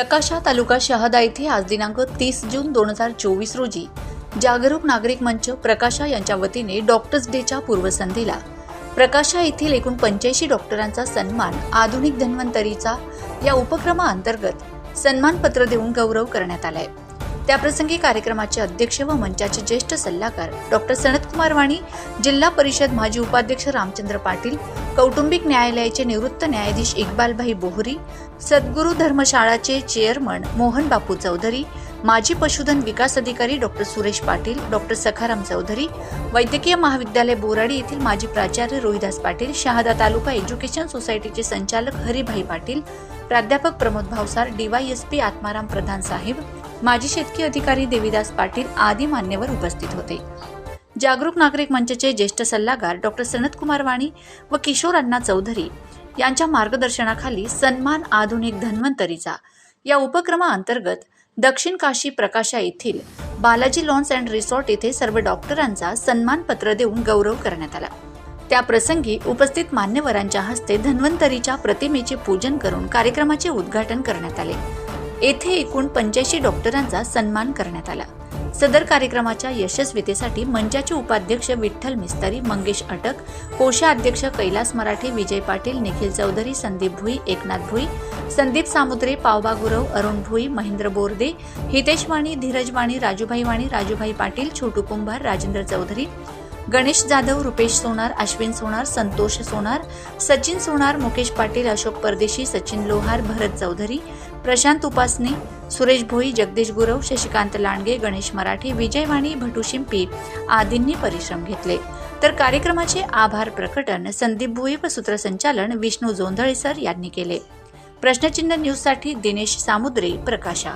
प्रकाशा तालुका शहादा येथे आज दिनांक तीस जून दोन हजार चोवीस रोजी जागरूक नागरिक मंच प्रकाशा यांच्या वतीने डॉक्टर्स डेच्या पूर्वसंध्येला. प्रकाशा येथील एकूण पंच्याऐंशी डॉक्टरांचा सन्मान आधुनिक धन्वंतरीचा या उपक्रमाअंतर्गत सन्मानपत्र देऊन गौरव करण्यात आलाय. त्याप्रसंगी कार्यक्रमाचे अध्यक्ष व मंचाचे ज्येष्ठ सल्लागार डॉक्टर सनतकुमार वाणी जिल्हा परिषद माजी उपाध्यक्ष रामचंद्र पाटील कौटुंबिक न्यायालयाचे निवृत्त न्यायाधीश इक्बालभाई बोहरी सद्गुरू धर्मशाळाचे चेअरमन मोहन बापू चौधरी माजी पशुधन विकास अधिकारी डॉक्टर सुरेश पाटील डॉक्टर सखाराम चौधरी वैद्यकीय महाविद्यालय बोराडी येथील माजी प्राचार्य रोहिदास पाटील शहादा तालुका एज्युकेशन सोसायटीचे संचालक हरिभाई पाटील प्राध्यापक प्रमोद भावसार डीवायएसपी आत्माराम प्रधान साहेब माजी शेतकी अधिकारी देविदास पाटील आदी मान्यवर उपस्थित होते. जागरूक नागरिक मंचचे ज्येष्ठ सल्लागार डॉक्टर सनतकुमार वाणी व किशोर अण्णा चौधरी यांच्या मार्गदर्शनाखाली सन्मान आधुनिक धन्वंतरीचा या उपक्रमाअंतर्गत दक्षिण काशी प्रकाशा येथील बालाजी लॉन्स अँड रिसॉर्ट येथे सर्व डॉक्टरांचा सन्मानपत्र देऊन गौरव करण्यात आला. त्या प्रसंगी उपस्थित मान्यवरांच्या हस्ते धन्वंतरीच्या प्रतिमेचे पूजन करून कार्यक्रमाचे उद्घाटन करण्यात आले. येथे एकूण पंच्याऐंशी डॉक्टरांचा सन्मान करण्यात आला. सदर कार्यक्रमाच्या यशस्वीतेसाठी मंचाचे उपाध्यक्ष विठ्ठल मिस्तारी मंगेश अटक कोषाध्यक्ष कैलास मराठे विजय पाटील निखिल चौधरी संदीप भुई एकनाथ भुई संदीप सामुद्रे पावबा गुरव अरुण भुई महेंद्र बोर्दे हितेश वाणी धीरज वाणी राजूभाई वाणी राजूभाई पाटील छोटू कुंभार राजेंद्र चौधरी गणेश जाधव रुपेश सोनार अश्विन सोनार संतोष सोनार सचिन सोनार मुकेश पाटील अशोक परदेशी सचिन लोहार भरत चौधरी प्रशांत उपासने सुरेश भोई जगदीश गुरव शशिकांत लांडगे गणेश मराठी विजय वाणी भटू शिंपी आदींनी परिश्रम घेतले. तर कार्यक्रमाचे आभार प्रकटन संदीप भोई व सूत्रसंचालन विष्णू जोंधळे सर यांनी केले. प्रश्नचिन्ह न्यूजसाठी दिनेश सामुद्रे प्रकाशा.